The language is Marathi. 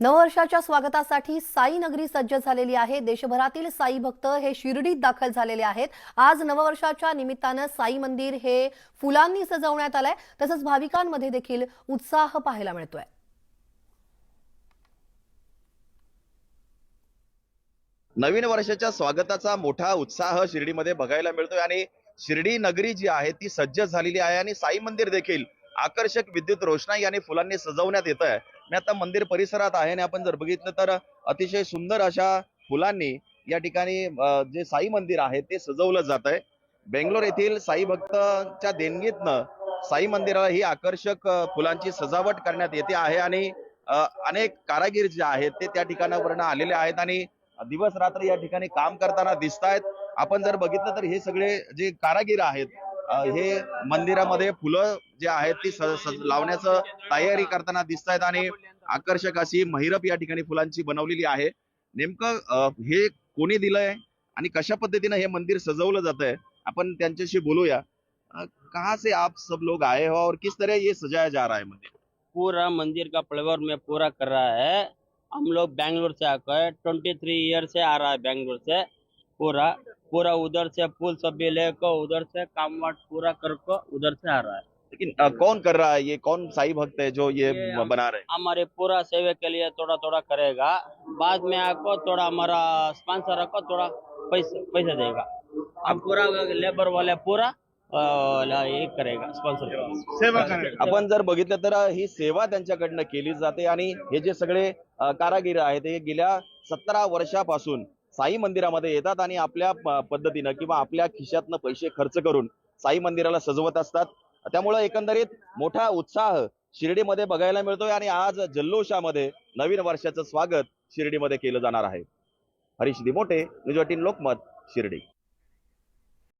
नववर्षाच्या स्वागतासाठी साई नगरी सज्ज झालेली आहे. देशभरातील साई भक्त हे शिर्डीत दाखल झालेले आहेत. आज नववर्षाच्या निमित्तानं साई मंदिर हे फुलांनी सजवण्यात आलंय. तसंच भाविकांमध्ये देखील उत्साह पाहायला मिळतोय. नवीन वर्षाच्या स्वागताचा मोठा उत्साह शिर्डीमध्ये बघायला मिळतोय आणि शिर्डी नगरी जी आहे ती सज्ज झालेली आहे आणि साई मंदिर देखील आकर्षक विद्युत रोषणाई आणि फुलांनी सजवण्यात येत आहे मी आता मंदिर परिसरात आहे आणि आपण जर बघितलं तर अतिशय सुंदर अशा फुलांनी या ठिकाणी जे साई मंदिर आहे ते सजवलं जात आहे बेंगलोर येथील साई भक्तच्या देणगीतनं साई मंदिराला ही आकर्षक फुलांची सजावट करण्यात येते आहे आणि अनेक कारागीर जे आहेत ते त्या ठिकाणावरनं आलेले आहेत आणि दिवस रात्र या ठिकाणी काम करताना दिसत आहेत आपण जर बघितलं तर हे सगळे जे कारागीर आहेत हे मंदिरामध्ये फुलं जे आहेत ती लावण्याचं तयारी करताना दिसत आहेत आणि आकर्षक अशी महिरप या ठिकाणी फुलांची बनवलेली आहे. नेमकं हे कोणी दिलंय आणि कशा पद्धतीनं हे मंदिर सजवलं जात आहे आपण त्यांच्याशी बोलूया. कहाँ से आप सब लोग आए हो और किस तरह ये सजाया जा रहा है मंदिर? पूरा मंदिर का फ्लेवर में पूरा कर रहा है। हम लोग बैंगलोर से आकर ट्वेंटी थ्री ईयर से आ रहा है बैंगलोर से पूरा। पूरा उधर से फूल सब भी लेकर उधर से काम वाट पूरा करके उधर से आ रहा है। लेकिन अं, कौन कर रहा है ये? कौन साई भक्त है जो ये ये बना रहे हैं? हमारे पूरा सेवे के लिए थोड़ा थोड़ा करेगा। बाद में आपको थोड़ा हमारा स्पॉन्सर को थोड़ा पैसा पैसा देगा। अब पूरा लेबर वाले पूरा करेगा स्पॉन्सर आपण जर बघितलं तर ही सेवा त्यांच्याकडनं केली जाते आणि हे जे सगळे कारागीर आहेत हे गेल्या सतरा वर्षापासून साई मंदिरामध्ये येतात आणि आपल्या पद्धतीनं किंवा आपल्या खिशातनं पैसे खर्च करून साई मंदिराला सजवत असतात. त्यामुळं एकंदरीत मोठा उत्साह शिर्डीमध्ये बघायला मिळतोय आणि आज जल्लोषामध्ये नवीन वर्षाचं स्वागत शिर्डीमध्ये केलं जाणार आहे. Harish Dimote news eighteen Lokmat Shirdi.